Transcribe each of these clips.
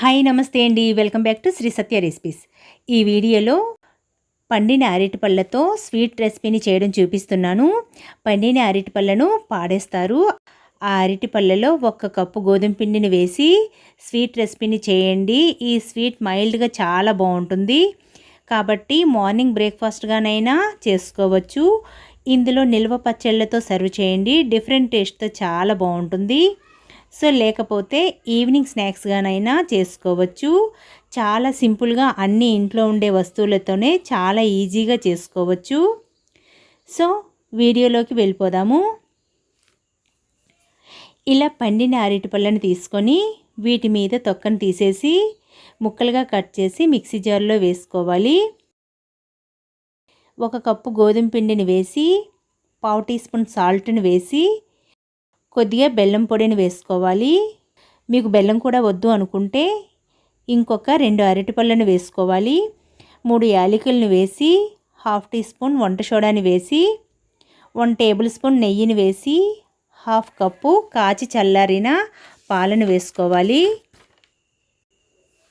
Hi నమస్తే అండి. Welcome back to Sri Satya recipes. ఈ వీడియోలో పండిన అరటిపళ్ళతో స్వీట్ రెసిపీని చేయడం చూపిస్తున్నాను. పండిన అరటిపళ్ళను పాడేస్తారు. ఆ అరటిపళ్ళలో ఒక కప్పు గోధుమ పిండిని వేసి స్వీట్ రెసిపీని చేయండి. ఈ స్వీట్ మైల్డ్గా చాలా బాగుంటుంది. కాబట్టి మార్నింగ్ బ్రేక్ఫాస్ట్గానైనా చేసుకోవచ్చు. ఇందులో నిల్వ పచ్చళ్ళతో సర్వ్ చేయండి. డిఫరెంట్ టేస్ట్తో చాలా బాగుంటుంది. సో లేకపోతే ఈవినింగ్ స్నాక్స్గానైనా చేసుకోవచ్చు. చాలా సింపుల్గా అన్ని ఇంట్లో ఉండే వస్తువులతోనే చాలా ఈజీగా చేసుకోవచ్చు. సో వీడియోలోకి వెళ్ళిపోదాము. ఇలా పండిన అరటి పళ్ళని తీసుకొని వీటి మీద తొక్కను తీసేసి ముక్కలుగా కట్ చేసి మిక్సీ జార్లో వేసుకోవాలి. ఒక కప్పు గోధుమ పిండిని వేసి పావు టీ స్పూన్ సాల్ట్ని వేసి కొద్దిగా బెల్లం పొడిని వేసుకోవాలి. మీకు బెల్లం కూడా వద్దు అనుకుంటే ఇంకొక రెండు అరటిపళ్ళను వేసుకోవాలి. మూడు యాలకులను వేసి హాఫ్ టీ స్పూన్ వంట సోడాని వేసి వన్ టేబుల్ స్పూన్ నెయ్యిని వేసి హాఫ్ కప్పు కాచి చల్లారిన పాలను వేసుకోవాలి.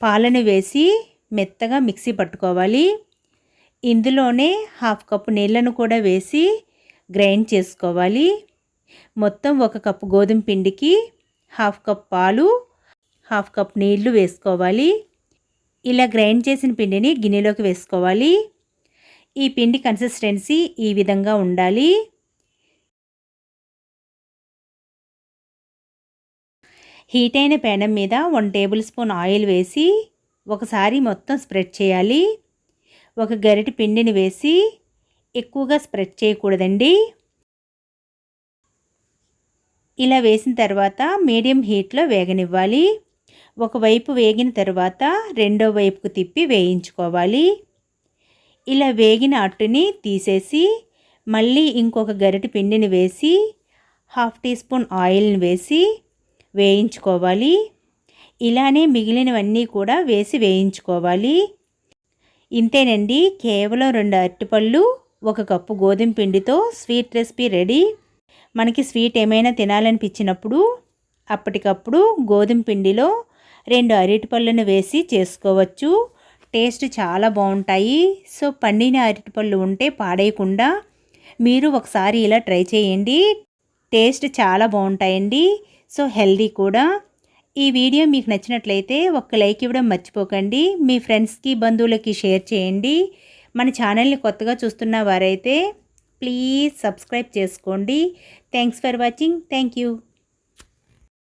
పాలను వేసి మెత్తగా మిక్సీ పట్టుకోవాలి. ఇందులోనే హాఫ్ కప్పు నీళ్ళను కూడా వేసి గ్రైండ్ చేసుకోవాలి. మొత్తం ఒక కప్పు గోధుమ పిండికి హాఫ్ కప్ పాలు హాఫ్ కప్ నీళ్ళు వేసుకోవాలి. ఇలా గ్రైండ్ చేసిన పిండిని గిన్నెలోకి వేసుకోవాలి. ఈ పిండి కన్సిస్టెన్సీ ఈ విధంగా ఉండాలి. హీట్ అయిన పేనం మీద వన్ టేబుల్ స్పూన్ ఆయిల్ వేసి ఒకసారి మొత్తం స్ప్రెడ్ చేయాలి. ఒక గరిటె పిండిని వేసి ఎక్కువగా స్ప్రెడ్ చేయకూడదండి. ఇలా వేసిన తర్వాత మీడియం హీట్లో వేగనివ్వాలి. ఒకవైపు వేగిన తర్వాత రెండో వైపుకు తిప్పి వేయించుకోవాలి. ఇలా వేగిన అట్టుని తీసేసి మళ్ళీ ఇంకొక గరిటె పిండిని వేసి హాఫ్ టీ స్పూన్ ఆయిల్ని వేసి వేయించుకోవాలి. ఇలానే మిగిలినవన్నీ కూడా వేసి వేయించుకోవాలి. ఇంతేనండి కేవలం రెండు అరటిపళ్ళు ఒక కప్పు గోధుమ పిండితో స్వీట్ రెసిపీ రెడీ. మనకి స్వీట్ ఏమైనా తినాలనిపించినప్పుడు అప్పటికప్పుడు గోధుమ పిండిలో రెండు అరటిపళ్ళను వేసి చేసుకోవచ్చు. టేస్ట్ చాలా బాగుంటాయి. సో పండిన అరటిపళ్ళు ఉంటే పాడేయకుండా మీరు ఒకసారి ఇలా ట్రై చేయండి. టేస్ట్ చాలా బాగుంటాయండి. సో హెల్దీ కూడా. ఈ వీడియో మీకు నచ్చినట్లయితే ఒక లైక్ ఇవ్వడం మర్చిపోకండి. మీ ఫ్రెండ్స్కి బంధువులకి షేర్ చేయండి. మన ఛానల్ని కొత్తగా చూస్తున్న వారైతే ప్లీజ్ సబ్స్క్రైబ్ చేసుకోండి. Thanks for watching thank you